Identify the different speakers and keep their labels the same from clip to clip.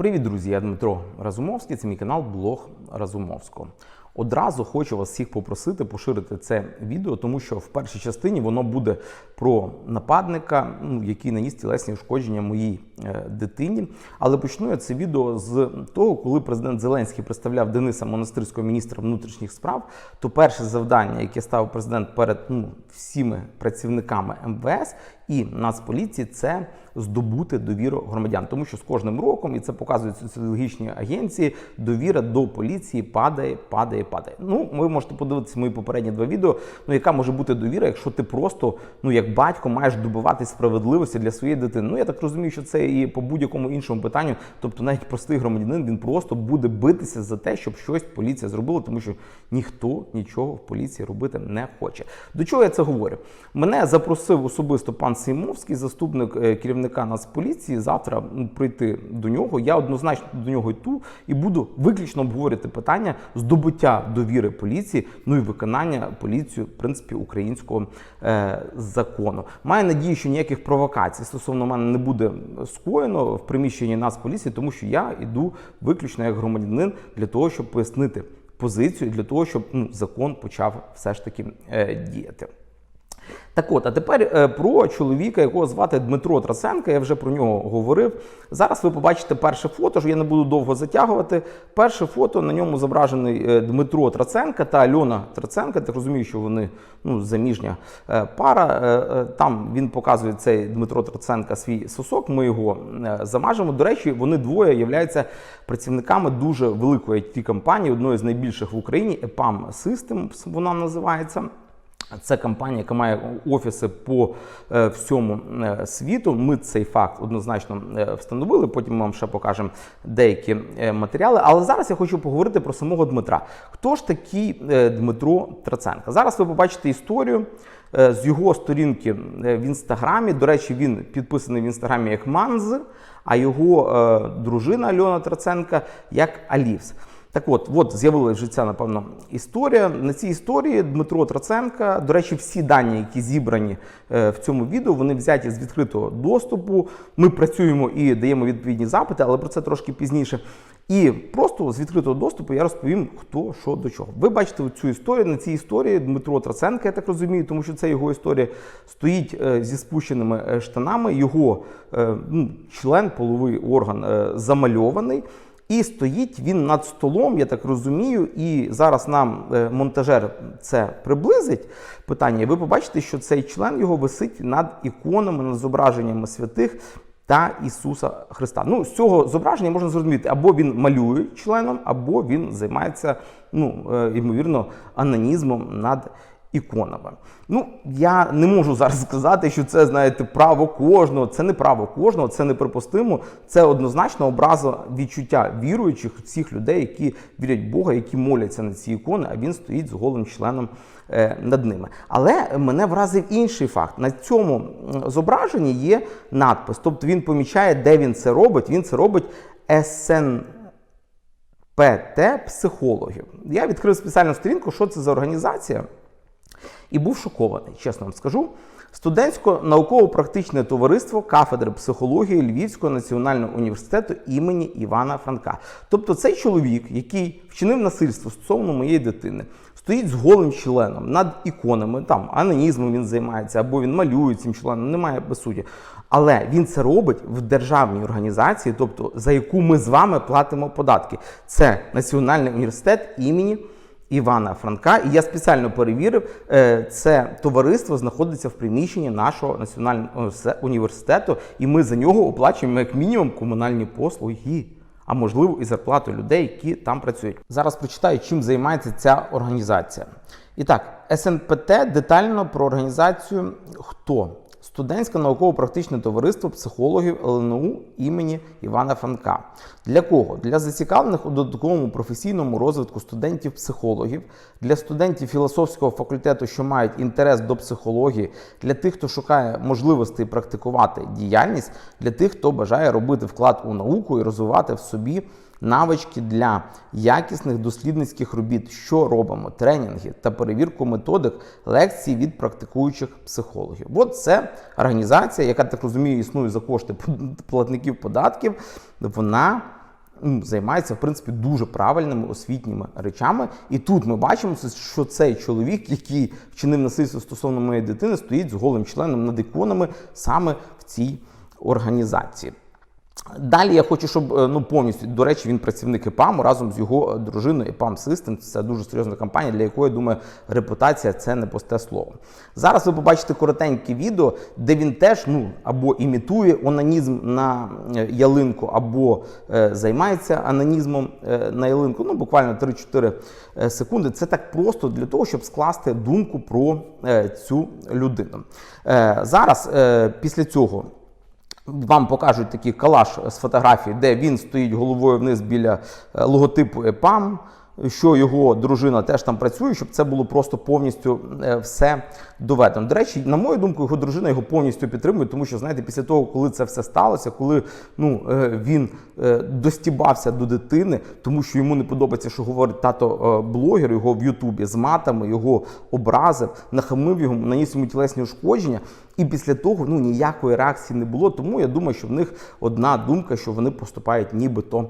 Speaker 1: Привіт, друзі! Я Дмитро Разумовський. Це мій канал Блог Разумовського. Одразу хочу вас всіх попросити поширити це відео, тому що в першій частині воно буде про нападника, ну, який наніс тілесні ушкодження моїй е, дитині. Але почну я це відео з того, коли президент Зеленський представляв Дениса Монастирського міністра внутрішніх справ, то перше завдання, яке ставив президент перед ну, всіми працівниками МВС і Нацполіції, це здобути довіру громадян, тому що з кожним роком, і це показують соціологічні агенції, довіра до поліції падає, падає, падає. Ну, ви можете подивитися мої попередні два відео. Ну, яка може бути довіра, якщо ти просто, ну як батько, маєш добивати справедливості для своєї дитини? Ну я так розумію, що це і по будь-якому іншому питанню, тобто навіть простий громадянин, він просто буде битися за те, щоб щось поліція зробила, тому що ніхто нічого в поліції робити не хоче. До чого я це говорю? Мене запросив особисто пан Сеймовський, заступник е, керівника Нацполіції, завтра прийти до нього. Я однозначно до нього йду і буду виключно обговорювати питання здобуття довіри поліції, ну і виконання поліцією, в принципі, українського е, закону. Маю надію, що ніяких провокацій стосовно мене не буде скоєно в приміщенні нас поліції, тому що я йду виключно як громадянин для того, щоб пояснити позицію, для того, щоб ну, закон почав все ж таки е, діяти. Так от, а тепер е, про чоловіка, якого звати Дмитро Траценко, я вже про нього говорив. Зараз ви побачите перше фото, що я не буду довго затягувати. Перше фото на ньому зображений е, Дмитро Траценко та Альона Траценко. Так розумію, що вони ну, заміжня е, пара. Там він показує цей Дмитро Траценко свій сосок. Ми його замажемо. До речі, вони двоє являються працівниками дуже великої it компанії, одної з найбільших в Україні, EPAM Systems вона називається. Це компанія, яка має офіси по е, всьому е, світу. Ми цей факт однозначно е, встановили. Потім ми вам ще покажемо деякі матеріали. Але зараз я хочу поговорити про самого Дмитра. Хто ж такий Дмитро Траценко? Зараз ви побачите історію з його сторінки в інстаграмі. До речі, він підписаний в інстаграмі як Манз, а його дружина Альона Траценка як Алівс. Так от, от з'явилася ця, напевно, історія. На цій історії Дмитро Траценка, до речі, всі дані, які зібрані е, в цьому відео, вони взяті з відкритого доступу. Ми працюємо і даємо відповідні запити, але про це трошки пізніше. І просто з відкритого доступу я розповім, хто що до чого. Ви бачите цю історію. На цій історії Дмитро Траценка, я так розумію, тому що це його історія стоїть е, зі спущеними е, штанами. Його ну, член, половий орган замальований. І стоїть він над столом, я так розумію, і зараз нам е, монтажер це приблизить питання. Ви побачите, що цей член його висить над іконами, над зображеннями святих та Ісуса Христа. Ну, з цього зображення можна зрозуміти, або він малює членом, або він займається, ну, е, ймовірно, анонізмом над іконами. Ну, я не можу зараз сказати, що це, знаєте, право кожного. Це не право кожного, це неприпустимо. Це однозначно образа відчуття віруючих всіх людей, які вірять в Бога, які моляться на ці ікони, а він стоїть з голим членом е, над ними. Але мене вразив інший факт. На цьому зображенні є надпис. Тобто він помічає, де він це робить. Він це робить СН. ПТ психологів. Я відкрив спеціальну сторінку, що це за організація, і був шокований, чесно вам скажу. Студентсько-науково-практичне товариство кафедри психології Львівського національного університету імені Івана Франка. Тобто цей чоловік, який вчинив насильство стосовно моєї дитини, стоїть з голим членом над іконами, там анонізмом він займається, або він малює цим членом, немає без суті. Але він це робить в державній організації, тобто за яку ми з вами платимо податки. Це Національний університет імені. Івана Франка, і я спеціально перевірив, е, це товариство знаходиться в приміщенні нашого національного університету, і ми за нього оплачуємо як мінімум комунальні послуги, а можливо і зарплату людей, які там працюють. Зараз прочитаю, чим займається ця організація. І так, СНПТ детально про організацію хто? Студентське науково-практичне товариство психологів ЛНУ імені Івана Франка. Для кого? Для зацікавлених у додатковому професійному розвитку студентів-психологів, для студентів філософського факультету, що мають інтерес до психології, для тих, хто шукає можливостей практикувати діяльність, для тих, хто бажає робити вклад у науку і розвивати в собі навички для якісних дослідницьких робіт, що робимо, тренінги та перевірку методик лекцій від практикуючих психологів. От це організація, яка так розумію, існує за кошти платників податків. Вона займається в принципі дуже правильними освітніми речами. І тут ми бачимо, що цей чоловік, який вчинив насильство стосовно моєї дитини, стоїть з голим членом над іконами саме в цій організації. Далі я хочу, щоб е, ну повністю до речі, він працівник ЕПАМу разом з його дружиною EPAM Systems. Це дуже серйозна компанія, для якої думаю, репутація це не пусте слово. Зараз ви побачите коротеньке відео, де він теж ну або імітує онанізм на е, ялинку, або е, займається анонізмом е, на ялинку. Ну буквально 3-4 е, секунди. Це так просто для того, щоб скласти думку про е, цю людину. Е, зараз е, після цього. Вам покажуть такий калаш з фотографії, де він стоїть головою вниз біля е, логотипу ЕПАМ, що його дружина теж там працює, щоб це було просто повністю е, все доведено. До речі, на мою думку, його дружина його повністю підтримує, тому що знаєте, після того, коли це все сталося, коли ну е, він е, достібався до дитини, тому що йому не подобається, що говорить тато блогер його в Ютубі з матами, його образив, нахамив його, наніс йому тілесні ушкодження. І після того ну ніякої реакції не було. Тому я думаю, що в них одна думка, що вони поступають нібито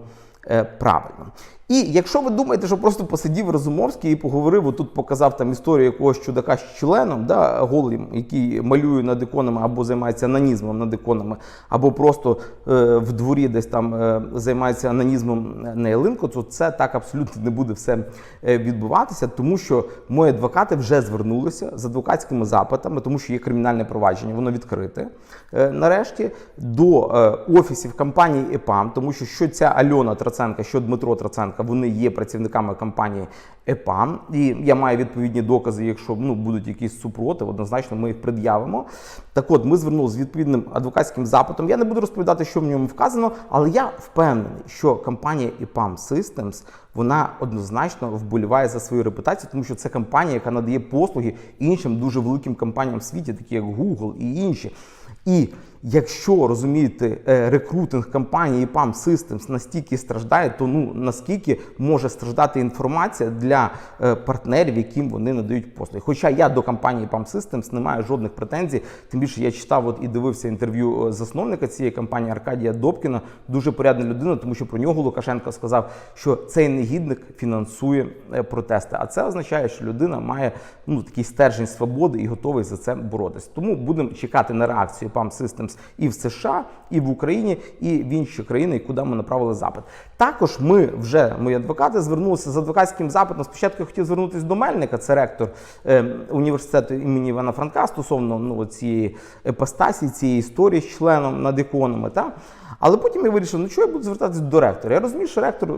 Speaker 1: правильно. І якщо ви думаєте, що просто посидів Розумовський і поговорив, отут показав там історію якогось чудака з членом, да, голим, який малює над іконами або займається анонізмом над іконами, або просто е, в дворі десь там е, займається анонізмом на ялинку, то це так абсолютно не буде все е, відбуватися, тому що мої адвокати вже звернулися з адвокатськими запитами, тому що є кримінальне провадження, воно відкрите е, нарешті до е, офісів компанії ЕПАМ, тому що що ця Альона Троценка, що Дмитро Троценка, вони є працівниками компанії ЕПАМ, і я маю відповідні докази. Якщо ну будуть якісь супротив, однозначно ми їх пред'явимо. Так, от ми звернулися з відповідним адвокатським запитом. Я не буду розповідати, що в ньому вказано, але я впевнений, що компанія EPAM Systems вона однозначно вболіває за свою репутацію, тому що це компанія, яка надає послуги іншим дуже великим компаніям в світі, такі як Google і інші. І якщо розумієте, е, рекрутинг компанії PAM Systems настільки страждає, то ну наскільки може страждати інформація для е, партнерів, яким вони надають послуги. Хоча я до компанії PAM Systems не маю жодних претензій, тим більше я читав от і дивився інтерв'ю е, засновника цієї компанії Аркадія Добкіна, дуже порядна людина, тому що про нього Лукашенко сказав, що цей негідник фінансує протести. А це означає, що людина має ну такий стержень свободи і готовий за це боротися. Тому будемо чекати на реакцію PAM Systems і в США, і в Україні, і в інші країни, куди ми направили запит. Також ми вже мої адвокати звернулися з адвокатським запитом. Спочатку я хотів звернутися до Мельника, це ректор е, університету імені Івана Франка стосовно ну цієї епостасії, цієї історії з членом над іконами. Та? Але потім я вирішив, ну чого я буду звертатися до ректора? Я розумію, що ректор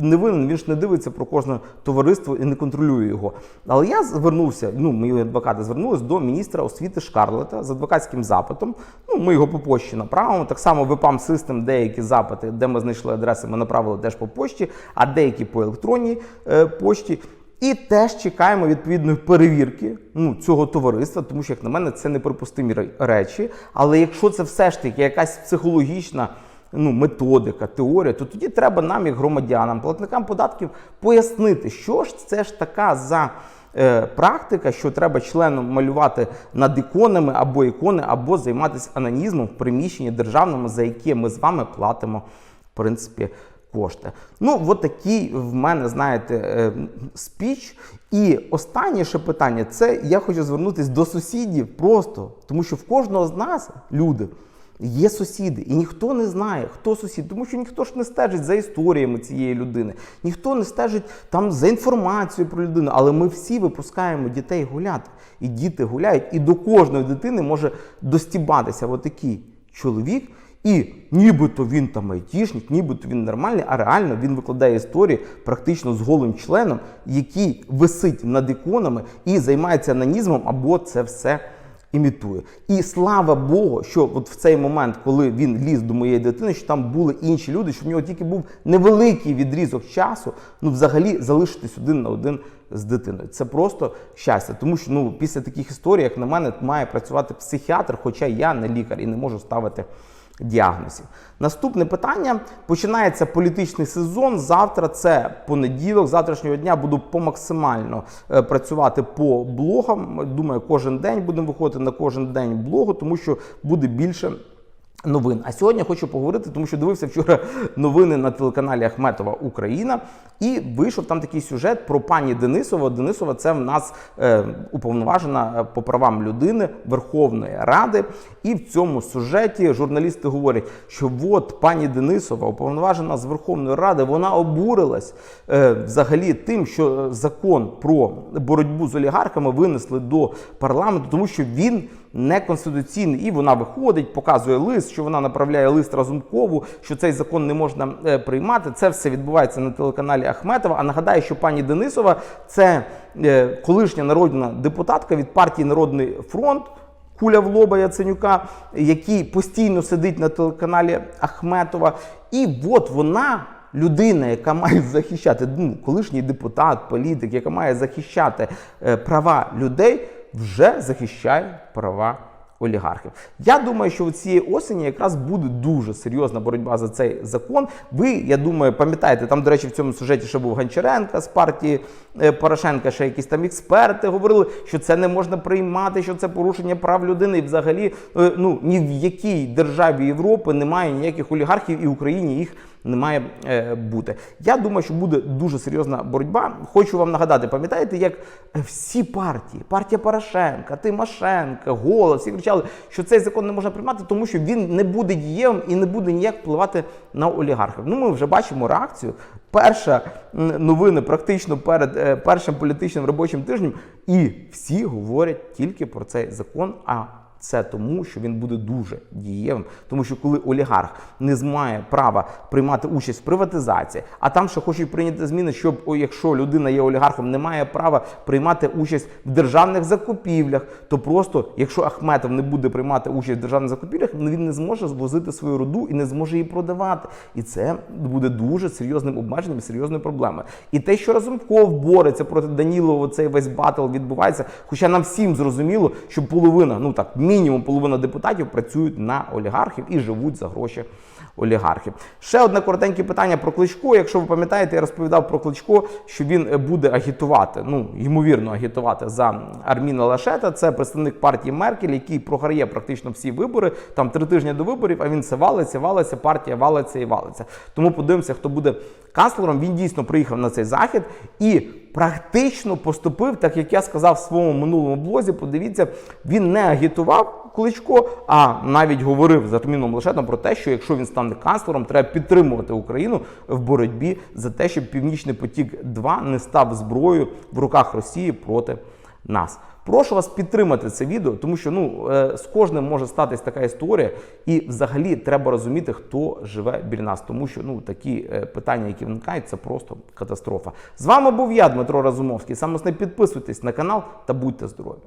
Speaker 1: не винен, він ж не дивиться про кожне товариство і не контролює його. Але я звернувся, ну мої адвокати звернулися до міністра освіти Шкарлета з адвокатським запитом. Ну, ми його по пошті направимо. Так само в System деякі запити, де ми знайшли адреси, ми направили теж по пошті, а деякі по електронній е, пошті. І теж чекаємо відповідної перевірки ну, цього товариства, тому що, як на мене, це неприпустимі речі. Але якщо це все ж таки якась психологічна ну, методика, теорія, то тоді треба нам, як громадянам, платникам податків, пояснити, що ж це ж така за. Е, практика, що треба членом малювати над іконами або ікони, або займатися анонізмом в приміщенні державному, за яке ми з вами платимо, в принципі, кошти. Ну, от такий в мене, знаєте, е, спіч. І останнє ще питання це я хочу звернутися до сусідів просто, тому що в кожного з нас люди. Є сусіди, і ніхто не знає, хто сусід, тому що ніхто ж не стежить за історіями цієї людини, ніхто не стежить там за інформацією про людину. Але ми всі випускаємо дітей гуляти. І діти гуляють, і до кожної дитини може достібатися отакий чоловік. І нібито він там айтішник, нібито він нормальний, а реально він викладає історії практично з голим членом, який висить над іконами і займається анонізмом, або це все імітує. І слава Богу, що от в цей момент, коли він ліз до моєї дитини, що там були інші люди, що в нього тільки був невеликий відрізок часу, ну взагалі залишитись один на один з дитиною. Це просто щастя, тому що ну після таких історій, як на мене, має працювати психіатр, хоча я не лікар і не можу ставити діагнозів. Наступне питання. Починається політичний сезон. Завтра це понеділок. Завтрашнього дня буду по максимально е, працювати по блогам. Думаю, кожен день будемо виходити на кожен день блогу, тому що буде більше. новин. А сьогодні хочу поговорити, тому що дивився вчора новини на телеканалі Ахметова Україна, і вийшов там такий сюжет про пані Денисова. Денисова це в нас е, уповноважена е, по правам людини Верховної Ради. І в цьому сюжеті журналісти говорять, що от пані Денисова, уповноважена з Верховної Ради, вона обурилась е, взагалі тим, що закон про боротьбу з олігархами винесли до парламенту, тому що він неконституційний. І вона виходить, показує лист, що вона направляє лист Разумкову, що цей закон не можна е, приймати. Це все відбувається на телеканалі Ахметова. А нагадаю, що пані Денисова це е, колишня народна депутатка від партії Народний фронт. Куля в лоба Яценюка, який постійно сидить на телеканалі Ахметова. І от вона, людина, яка має захищати, ну, колишній депутат, політик, яка має захищати е, права людей, вже захищає права олігархів. Я думаю, що у цієї осені якраз буде дуже серйозна боротьба за цей закон. Ви, я думаю, пам'ятаєте, там, до речі, в цьому сюжеті ще був Гончаренка з партії е, Порошенка, ще якісь там експерти говорили, що це не можна приймати, що це порушення прав людини. І взагалі, е, ну ні в якій державі Європи немає ніяких олігархів, і в Україні їх не має е, бути. Я думаю, що буде дуже серйозна боротьба. Хочу вам нагадати, пам'ятаєте, як всі партії, партія Порошенка, Тимошенка, голос, всі кричали, що цей закон не можна приймати, тому що він не буде дієвим і не буде ніяк впливати на олігархів. Ну, ми вже бачимо реакцію. Перша м, новини практично перед е, першим політичним робочим тижнем, і всі говорять тільки про цей закон. А це тому, що він буде дуже дієвим, тому що коли олігарх не має права приймати участь в приватизації, а там ще хочуть прийняти зміни, щоб о, якщо людина є олігархом, не має права приймати участь в державних закупівлях, то просто якщо Ахметов не буде приймати участь в державних закупівлях, ну, він не зможе звозити свою руду і не зможе її продавати. І це буде дуже серйозним обмеженням, і серйозною проблемою. І те, що Разумков бореться проти Данілова, цей весь батл відбувається. Хоча нам всім зрозуміло, що половина, ну так, мінімум половина депутатів працюють на олігархів і живуть за гроші олігархів. Ще одне коротеньке питання про Кличко. Якщо ви пам'ятаєте, я розповідав про Кличко, що він е, буде агітувати, ну ймовірно, агітувати за Арміна Лашета. Це представник партії Меркель, який програє практично всі вибори. Там три тижні до виборів, а він все валиться, валиться, партія валиться і валиться. Тому подивимося, хто буде канцлером. Він дійсно приїхав на цей захід і практично поступив, так як я сказав в своєму минулому блозі. Подивіться, він не агітував. Кличко, а навіть говорив з Арміном Лашетом про те, що якщо він стане канцлером, треба підтримувати Україну в боротьбі за те, щоб Північний потік 2 не став зброєю в руках Росії проти нас. Прошу вас підтримати це відео, тому що ну е, з кожним може статись така історія, і взагалі треба розуміти, хто живе біля нас, тому що ну такі е, питання, які виникають, це просто катастрофа. З вами був я, Дмитро Разумовський. Саме не підписуйтесь на канал та будьте здорові.